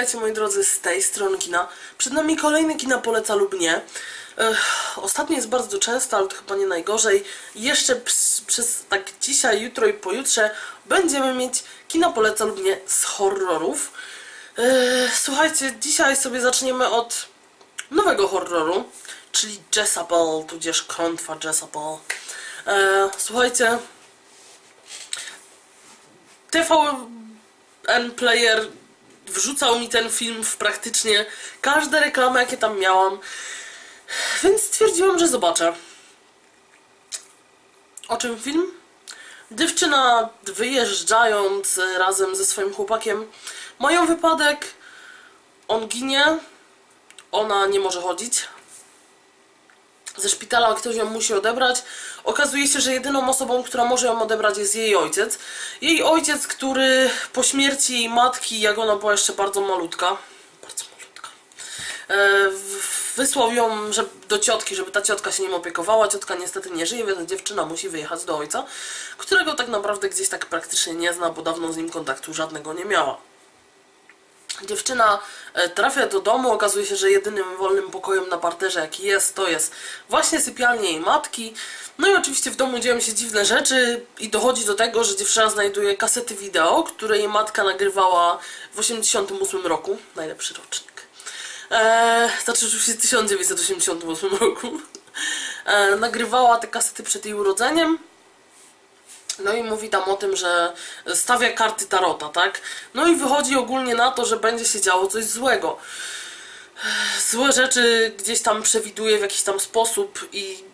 witajcie moi drodzy z tej strony kina. Przed nami kolejny kina poleca lub nie. Ech, jest bardzo często, ale to chyba nie najgorzej. Jeszcze przez tak dzisiaj, jutro i pojutrze będziemy mieć kina poleca lub nie z horrorów. Ech, słuchajcie, dzisiaj sobie zaczniemy od nowego horroru, czyli Jezabel, tudzież klątwa Jezabel. E, słuchajcie, TVN Player wrzucał mi ten film w praktycznie każde reklamy, jakie tam miałam. Więc stwierdziłam, że zobaczę. O czym film? Dziewczyna wyjeżdżając razem ze swoim chłopakiem mają wypadek. On ginie. Ona nie może chodzić. Ze szpitala ktoś ją musi odebrać. Okazuje się, że jedyną osobą, która może ją odebrać jest jej ojciec. Jej ojciec, który po śmierci jej matki, jak ona była jeszcze bardzo malutka, bardzo malutka, e, wysłał ją do ciotki, żeby ta ciotka się nim opiekowała. Ciotka niestety nie żyje, więc dziewczyna musi wyjechać do ojca, którego tak naprawdę gdzieś tak praktycznie nie zna, bo dawno z nim kontaktu żadnego nie miała. Dziewczyna e, trafia do domu, okazuje się, że jedynym wolnym pokojem na parterze jaki jest, to jest właśnie sypialnia jej matki. No i oczywiście w domu dzieją się dziwne rzeczy i dochodzi do tego, że dziewczyna znajduje kasety wideo, które jej matka nagrywała w 88 roku. Najlepszy rocznik. Eee, znaczy oczywiście w 1988 roku. E, nagrywała te kasety przed jej urodzeniem. No i mówi tam o tym, że stawia karty tarota, tak? No i wychodzi ogólnie na to, że będzie się działo coś złego. Złe rzeczy gdzieś tam przewiduje w jakiś tam sposób i,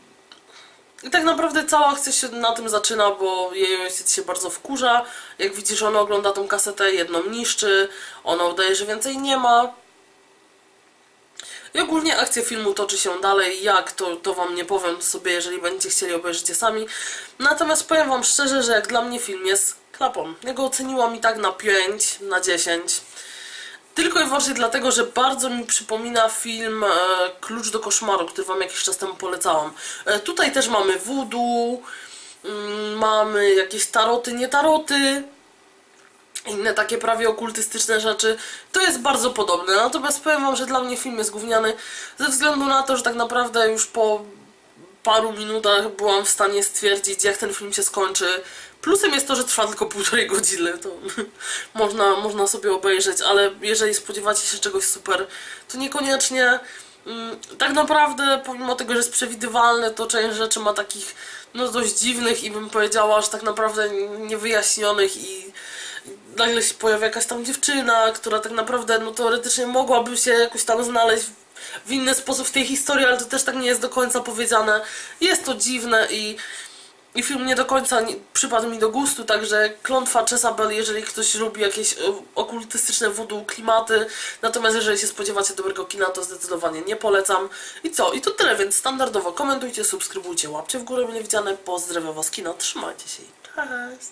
i tak naprawdę cała akcja się na tym zaczyna, bo jej ojciec się bardzo wkurza. Jak widzisz, ona ogląda tą kasetę, jedną niszczy, ona udaje, że więcej nie ma. I ogólnie akcja filmu toczy się dalej, jak to, to wam nie powiem sobie, jeżeli będziecie chcieli obejrzycie sami. Natomiast powiem wam szczerze, że jak dla mnie film jest klapą. Ja go oceniłam i tak na 5, na 10. Tylko i wyłącznie dlatego, że bardzo mi przypomina film e, Klucz do koszmaru, który wam jakiś czas temu polecałam. E, tutaj też mamy voodoo, mm, mamy jakieś taroty, nie taroty, inne takie prawie okultystyczne rzeczy, to jest bardzo podobne. Natomiast powiem wam, że dla mnie film jest gówniany ze względu na to, że tak naprawdę już po paru minutach byłam w stanie stwierdzić, jak ten film się skończy. Plusem jest to, że trwa tylko półtorej godziny, to można, można sobie obejrzeć, ale jeżeli spodziewacie się czegoś super, to niekoniecznie. Mm, Tak naprawdę, pomimo tego, że jest przewidywalne, to część rzeczy ma takich no dość dziwnych i bym powiedziała, że tak naprawdę niewyjaśnionych i nagle się pojawia jakaś tam dziewczyna, która tak naprawdę no teoretycznie mogłaby się jakoś tam znaleźć w inny sposób w tej historii, ale to też tak nie jest do końca powiedziane. Jest to dziwne i, i film nie do końca nie, przypadł mi do gustu, także klątwa Jezabel, jeżeli ktoś lubi jakieś e, okultystyczne voodoo klimaty, natomiast jeżeli się spodziewacie dobrego kina, to zdecydowanie nie polecam. I co? I to tyle, więc standardowo komentujcie, subskrybujcie, łapcie w górę mile widziane, pozdrawiam was kino, trzymajcie się i cześć!